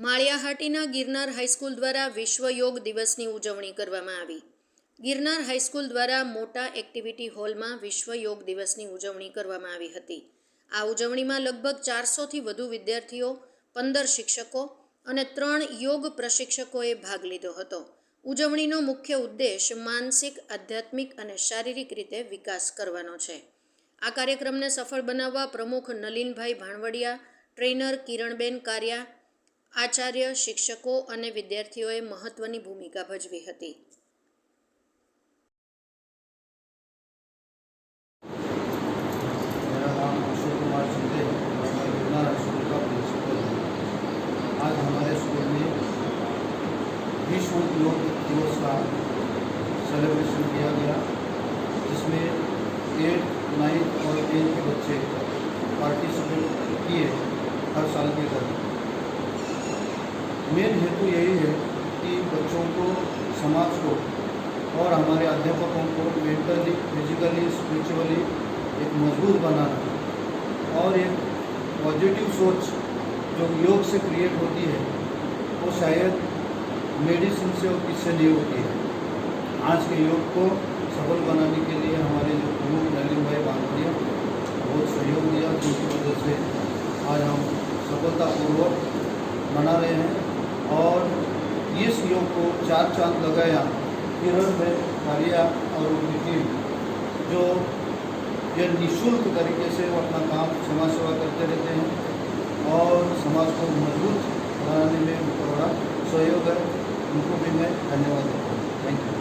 નરહાટીના Girnar high school દ્વારા વિશ્વ યોગ દિવસની ઉજવણી કરવામાં આવી. ગિરનાર હાઈસ્કૂલ દ્વારા મોટા એક્ટિવિટી હોલમાં વિશ્વ યોગ દિવસની ઉજવણી કરવામાં આવી હતી. આ ઉજવણીમાં લગભગ ચારસોથી વધુ વિદ્યાર્થીઓ, પંદર શિક્ષકો અને ત્રણ યોગ પ્રશિક્ષકોએ ભાગ લીધો હતો. ઉજવણીનો મુખ્ય ઉદ્દેશ માનસિક, આધ્યાત્મિક અને શારીરિક રીતે વિકાસ કરવાનો છે. આ કાર્યક્રમને સફળ બનાવવા પ્રમુખ નલિનભાઈ ભાણવડિયા, ટ્રેનર કિરણબેન કારિયા આચાર્ય શિક્ષકો અને વિદ્યાર્થીઓએ મહત્વની ભૂમિકા ભજવી હતી मेरा नाम अशोक कुमार शिंदे है और मैं गिरनार स्कूल का प्रिंसिपल हूँ आज हमारे स्कूल में विश्व योग दिवस का सेलिब्रेशन किया गया जिसमें एट नाइन्थ और टेंथ के बच्चे पार्टिसिपेट किए हर साल के तरह मेन हेतु यही है कि बच्चों को, समाज को और हमारे अध्यापकों को मेंटली फिजिकली स्पिरिचुअली एक मज़बूत बनाना और एक पॉजिटिव सोच जो योग से क्रिएट होती है, वो शायद मेडिसिन से और किससे नहीं होती है। आज के योग को सफल बनाने के लिए हमारे जो प्रमुख नलिन भाई बांगड़िया बहुत सहयोग दिया जिसकी वजह से आज हम सफलतापूर्वक मना रहे हैं। और ये योग को चार चाँद लगाया, किरण में हरिया और उनकी टीम, जो ये निःशुल्क तरीके से वो अपना काम समाज सेवा करते रहते हैं और समाज को मज़बूत बनाने में उनका बड़ा सहयोग है। उनको भी मैं धन्यवाद देता हूँ। Thank you